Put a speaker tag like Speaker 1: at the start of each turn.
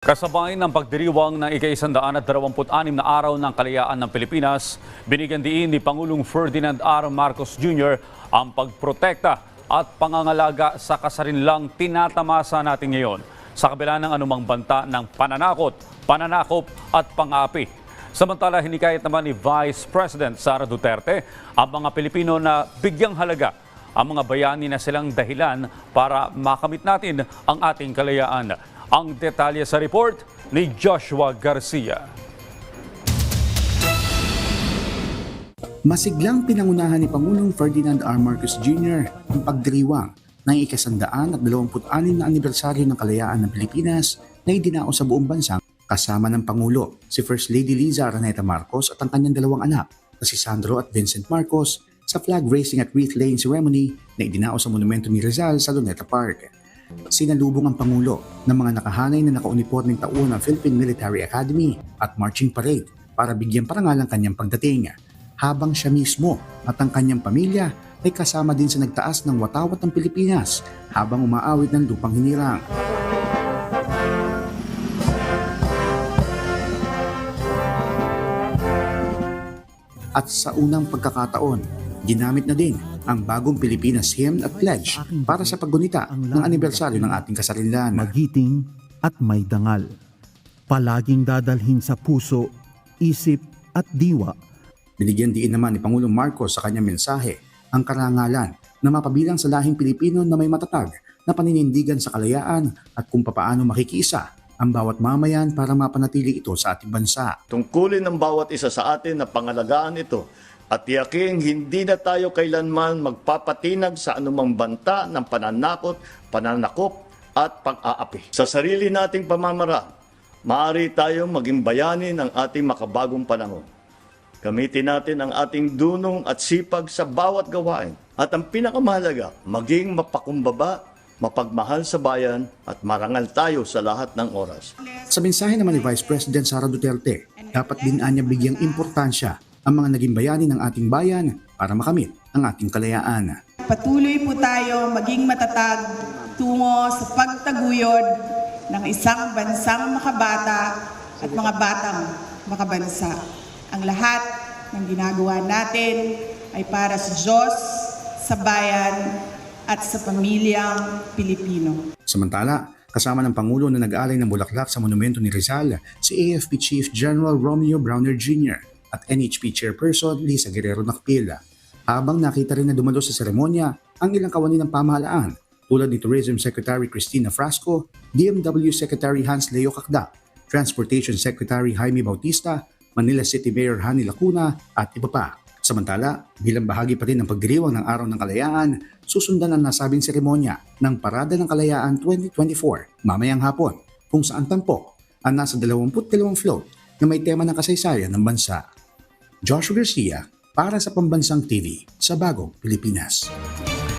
Speaker 1: Kasabay ng pagdiriwang ng ika-isandaan at 26 na araw ng kalayaan ng Pilipinas, binigyan diin ni Pangulong Ferdinand R. Marcos Jr. ang pagprotekta at pangangalaga sa kasarinlang tinatamasa natin ngayon sa kabila ng anumang banta ng pananakot, pananakop at pangapi. Samantala, hinikayat naman ni Vice President Sara Duterte ang mga Pilipino na bigyang halaga ang mga bayani na silang dahilan para makamit natin ang ating kalayaan. Ang detalye sa report ni Joshua Garcia.
Speaker 2: Masiglang pinangunahan ni Pangulong Ferdinand R. Marcos Jr. ang pagdiriwang ng ikasandaan at 26 na anibersaryo ng kalayaan ng Pilipinas na idinao sa buong bansa kasama ng Pangulo, si First Lady Liza Araneta Marcos at ang kanyang dalawang anak na si Sandro at Vincent Marcos sa flag raising at wreath laying ceremony na idinao sa monumento ni Rizal sa Luneta Park. Sinalubong ang Pangulo ng mga nakahanay na nakauniforming tauhan ng Philippine Military Academy at marching parade para bigyan parangal ang kanyang pagdating habang siya mismo at ang kanyang pamilya ay kasama din sa nagtaas ng watawat ng Pilipinas habang umaawit ng lupang hinirang. At sa unang pagkakataon, ginamit na din ang bagong Pilipinas hymn at pledge para sa paggunita ng anibersaryo ng ating kasarinlan.
Speaker 3: magiting at may dangal. Palaging dadalhin sa puso, isip at diwa
Speaker 2: Binigyan diin naman ni Pangulong Marcos sa kanyang mensahe ang karangalan na mapabilang sa lahing Pilipino na may matatag na paninindigan sa kalayaan at kung papaano makikisa ang bawat mamayan para mapanatili ito sa ating bansa.
Speaker 4: Tungkulin ng bawat isa sa atin na pangalagaan ito at tiyaking hindi na tayo kailanman magpapatinag sa anumang banta ng pananakot, pananakop at pag-aapi. Sa sarili nating pamamaraan, maaari tayong maging bayani ng ating makabagong panahon. Gamitin natin ang ating dunong at sipag sa bawat gawain. At ang pinakamahalaga, maging mapakumbaba, mapagmahal sa bayan at marangal tayo sa lahat ng oras.
Speaker 2: Sa mensahe naman ni Vice President Sara Duterte, dapat din anya bigyang importansya ang mga naging bayani ng ating bayan para makamit ang ating kalayaan.
Speaker 5: Patuloy po tayo maging matatag tungo sa pagtaguyod ng isang bansang makabata at mga batang makabansa. Ang lahat ng ginagawa natin ay para sa Diyos, sa bayan, at sa pamilyang Pilipino.
Speaker 2: Samantala, kasama ng Pangulo na nag-alay ng bulaklak sa monumento ni Rizal, si AFP Chief General Romeo Browner Jr. at NHP Chairperson Lisa Guerrero Nakpil. Habang nakita rin na dumalo sa seremonya ang ilang kawani ng pamahalaan tulad ni Tourism Secretary Christina Frasco, DMW Secretary Hans Leo Kakda, Transportation Secretary Jaime Bautista, Manila City Mayor Hani Lacuna at iba pa. Samantala, bilang bahagi pa rin ng pagdiriwang ng Araw ng Kalayaan, susundan ang nasabing seremonya ng Parada ng Kalayaan 2024 mamayang hapon kung saan tampok ang nasa 22 float na may tema ng kasaysayan ng bansa. Joshua Garcia para sa Pambansang TV sa Bagong Pilipinas.